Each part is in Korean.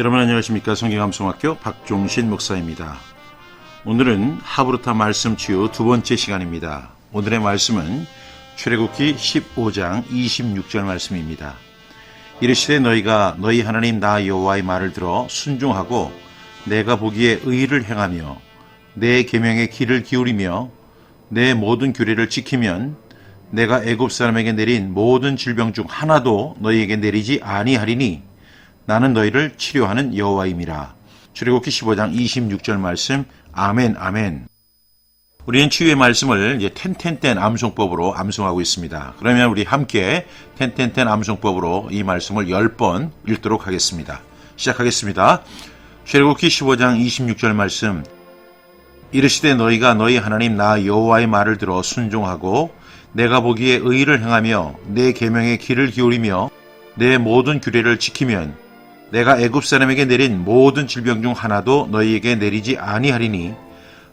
여러분 안녕하십니까 성경감성학교 박종신 목사입니다. 오늘은 하브르타 말씀 치유 두 번째 시간입니다. 오늘의 말씀은 출애굽기 15장 26절 말씀입니다. 이르시되 너희가 너희 하나님 나 여호와의 말을 들어 순종하고 내가 보기에 의를 행하며 내 계명에 귀를 기울이며 내 모든 규례를 지키면 내가 애굽 사람에게 내린 모든 질병 중 하나도 너희에게 내리지 아니하리니 나는 너희를 치료하는 여호와임이라. 출애굽기 15장 26절 말씀 아멘 아멘. 우리는 치유의 말씀을 이제 텐텐텐 암송법으로 암송하고 있습니다. 그러면 우리 함께 텐텐텐 암송법으로 이 말씀을 10번 읽도록 하겠습니다. 시작하겠습니다. 출애굽기 15장 26절 말씀 이르시되 너희가 너희 하나님 나 여호와의 말을 들어 순종하고 내가 보기에 의를 행하며 내 계명에 귀를 기울이며 내 모든 규례를 지키면 내가 애굽 사람에게 내린 모든 질병 중 하나도 너희에게 내리지 아니하리니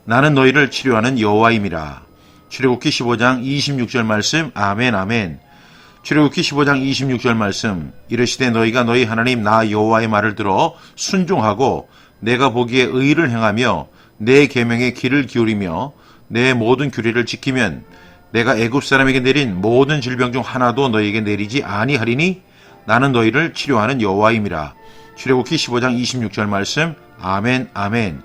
나는 너희를 치료하는 여호와임이라. 출애굽기 15장 26절 말씀 아멘 아멘. 출애굽기 15장 26절 말씀 이르시되 너희가 너희 하나님 나 여호와의 말을 들어 순종하고 내가 보기에 의를 행하며 내 계명에 귀를 기울이며 내 모든 규례를 지키면 내가 애굽 사람에게 내린 모든 질병 중 하나도 너희에게 내리지 아니하리니 나는 너희를 치료하는 여호와임이라. 출애굽기 15장 26절 말씀 아멘 아멘.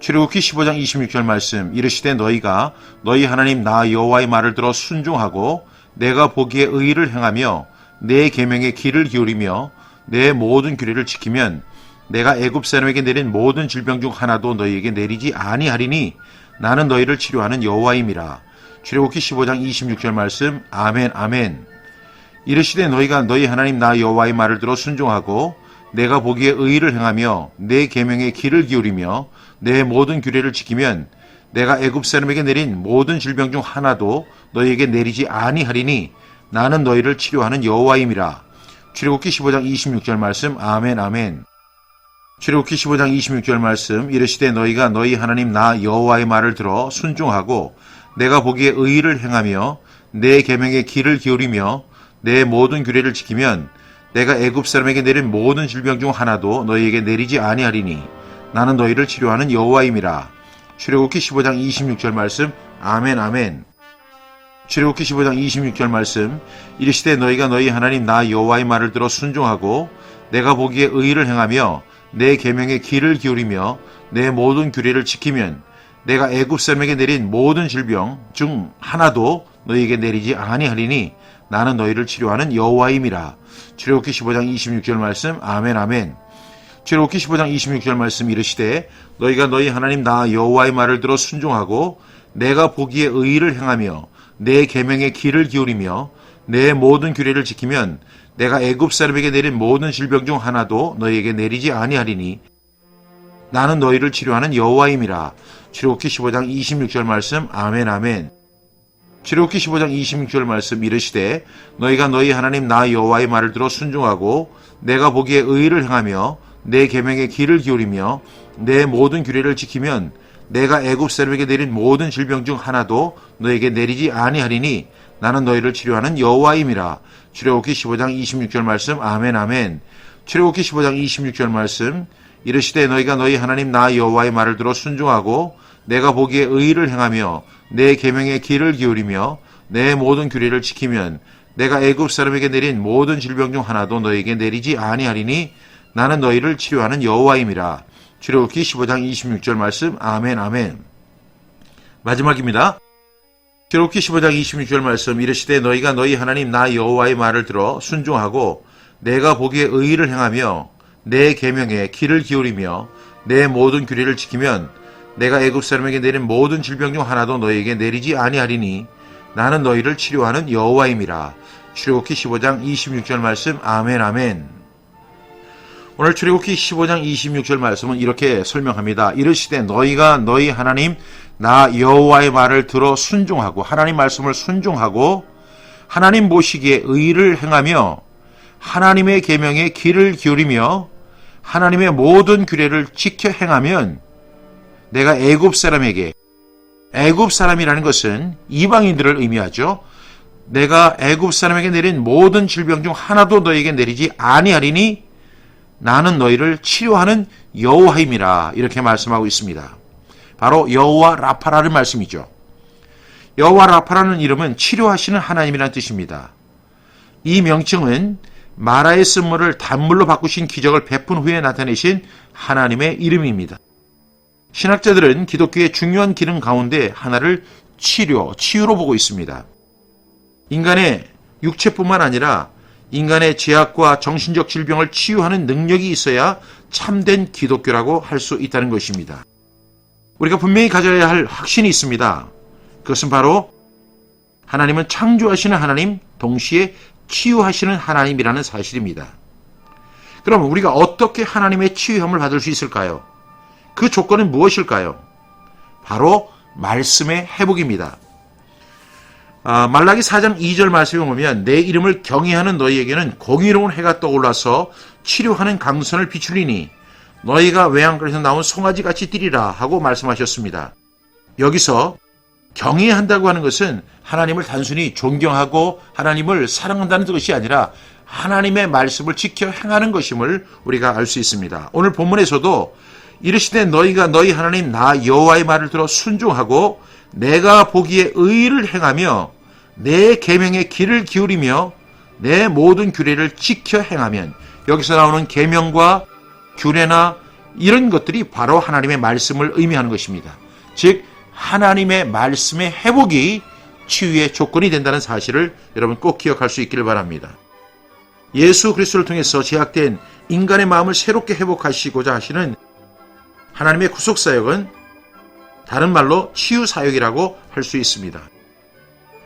출애굽기 15장 26절 말씀 이르시되 너희가 너희 하나님 나 여호와의 말을 들어 순종하고 내가 보기에 의를 행하며 내 계명에 귀를 기울이며 내 모든 규례를 지키면 내가 애굽 사람에게 내린 모든 질병 중 하나도 너희에게 내리지 아니하리니 나는 너희를 치료하는 여호와임이라. 출애굽기 15장 26절 말씀 아멘 아멘. 이르시되 너희가 너희 하나님 나 여호와의 말을 들어 순종하고 내가 보기에 의를 행하며 내 계명에 귀를 기울이며 내 모든 규례를 지키면 내가 애굽 사람에게 내린 모든 질병 중 하나도 너희에게 내리지 아니하리니 나는 너희를 치료하는 여호와임이라. 출애굽기 15장 26절 말씀 아멘 아멘. 출애굽기 15장 26절 말씀 이르시되 너희가 너희 하나님 나 여호와의 말을 들어 순종하고 내가 보기에 의를 행하며 내 계명에 귀를 기울이며 내 모든 규례를 지키면 내가 애굽 사람에게 내린 모든 질병 중 하나도 너희에게 내리지 아니하리니 나는 너희를 치료하는 여호와임이라. 출애굽기 15장 26절 말씀 아멘 아멘. 출애굽기 15장 26절 말씀 이르시되 너희가 너희 하나님 나 여호와의 말을 들어 순종하고 내가 보기에 의를 행하며 내 계명에 귀를 기울이며 내 모든 규례를 지키면 내가 애굽 사람에게 내린 모든 질병 중 하나도 너희에게 내리지 아니하리니 나는 너희를 치료하는 여호와임이라. 출애굽기 15장 26절 말씀 아멘 아멘. 출애굽기 15장 26절 말씀 이르시되 너희가 너희 하나님 나 여호와의 말을 들어 순종하고 내가 보기에 의를 행하며 내 계명에 귀를 기울이며 내 모든 규례를 지키면 내가 애굽 사람에게 내린 모든 질병 중 하나도 너희에게 내리지 아니하리니 나는 너희를 치료하는 여호와임이라. 출애굽기 15장 26절 말씀 아멘 아멘. 출애굽기 15장 26절 말씀 이르시되 너희가 너희 하나님 나 여호와의 말을 들어 순종하고 내가 보기에 의를 행하며 내 계명에 귀를 기울이며 내 모든 규례를 지키면 내가 애굽 사람에게 내린 모든 질병 중 하나도 너에게 내리지 아니하리니 나는 너희를 치료하는 여호와임이라. 출애굽기 15장 26절 말씀 아멘 아멘. 출애굽기 15장 26절 말씀 이르시되 너희가 너희 하나님 나 여호와의 말을 들어 순종하고 내가 보기에 의를 행하며 내 계명에 귀를 기울이며 내 모든 규례를 지키면 내가 애굽 사람에게 내린 모든 질병 중 하나도 너에게 내리지 아니하리니 나는 너희를 치료하는 여호와임이라. 출애굽기 15장 26절 말씀 아멘 아멘. 마지막입니다. 출애굽기 15장 26절 말씀 이르시되 너희가 너희 하나님 나 여호와의 말을 들어 순종하고 내가 보기에 의를 행하며 내 계명에 귀를 기울이며 내 모든 규례를 지키면 내가 애굽 사람에게 내린 모든 질병 중 하나도 너희에게 내리지 아니하리니 나는 너희를 치료하는 여호와임이라. 출애굽기 15장 26절 말씀 아멘 아멘. 오늘 출애굽기 15장 26절 말씀은 이렇게 설명합니다. 이르시되 너희가 너희 하나님 나 여호와의 말을 들어 순종하고 하나님 말씀을 순종하고 하나님 보시기에 의를 행하며 하나님의 계명에 귀를 기울이며 하나님의 모든 규례를 지켜 행하면 내가 애굽 사람에게 애굽 사람이라는 것은 이방인들을 의미하죠. 내가 애굽 사람에게 내린 모든 질병 중 하나도 너에게 내리지 아니하리니 나는 너희를 치료하는 여호와임이라 이렇게 말씀하고 있습니다. 바로 여호와 라파라는 말씀이죠. 여호와 라파라는 이름은 치료하시는 하나님이라는 뜻입니다. 이 명칭은 마라의 쓴물을 단물로 바꾸신 기적을 베푼 후에 나타내신 하나님의 이름입니다. 신학자들은 기독교의 중요한 기능 가운데 하나를 치료, 치유로 보고 있습니다. 인간의 육체뿐만 아니라 인간의 죄악과 정신적 질병을 치유하는 능력이 있어야 참된 기독교라고 할 수 있다는 것입니다. 우리가 분명히 가져야 할 확신이 있습니다. 그것은 바로 하나님은 창조하시는 하나님, 동시에 치유하시는 하나님이라는 사실입니다. 그럼 우리가 어떻게 하나님의 치유함을 받을 수 있을까요? 그 조건은 무엇일까요? 바로 말씀의 회복입니다. 아, 말라기 4장 2절 말씀에 보면 내 이름을 경외하는 너희에게는 공의로운 해가 떠올라서 치료하는 강선을 비추리니 너희가 외양간에서 나온 송아지 같이 뛰리라 하고 말씀하셨습니다. 여기서 경외한다고 하는 것은 하나님을 단순히 존경하고 하나님을 사랑한다는 것이 아니라 하나님의 말씀을 지켜 행하는 것임을 우리가 알 수 있습니다. 오늘 본문에서도 이르시되 너희가 너희 하나님 나 여호와의 말을 들어 순종하고 내가 보기에 의를 행하며 내 계명의 길을 기울이며 내 모든 규례를 지켜 행하면 여기서 나오는 계명과 규례나 이런 것들이 바로 하나님의 말씀을 의미하는 것입니다. 즉 하나님의 말씀의 회복이 치유의 조건이 된다는 사실을 여러분 꼭 기억할 수 있기를 바랍니다. 예수 그리스도를 통해서 제약된 인간의 마음을 새롭게 회복하시고자 하시는 하나님의 구속 사역은 다른 말로 치유 사역이라고 할 수 있습니다.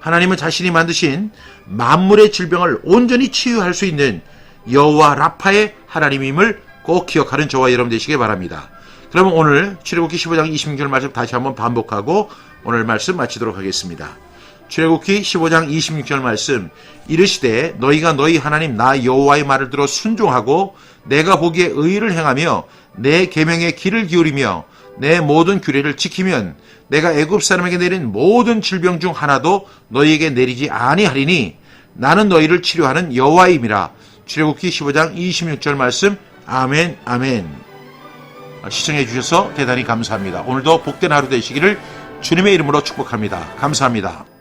하나님은 자신이 만드신 만물의 질병을 온전히 치유할 수 있는 여호와 라파의 하나님임을 꼭 기억하는 저와 여러분 되시길 바랍니다. 그러면 오늘 출애굽기 15장 26절 말씀 다시 한번 반복하고 오늘 말씀 마치도록 하겠습니다. 출애굽기 15장 26절 말씀 이르시되 너희가 너희 하나님 나 여호와의 말을 들어 순종하고 내가 보기에 의를 행하며 내 계명의 길을 기울이며 내 모든 규례를 지키면 내가 애굽 사람에게 내린 모든 질병 중 하나도 너희에게 내리지 아니하리니 나는 너희를 치료하는 여호와임이라 출애굽기 15장 26절 말씀 아멘 아멘 시청해 주셔서 대단히 감사합니다. 오늘도 복된 하루 되시기를 주님의 이름으로 축복합니다. 감사합니다.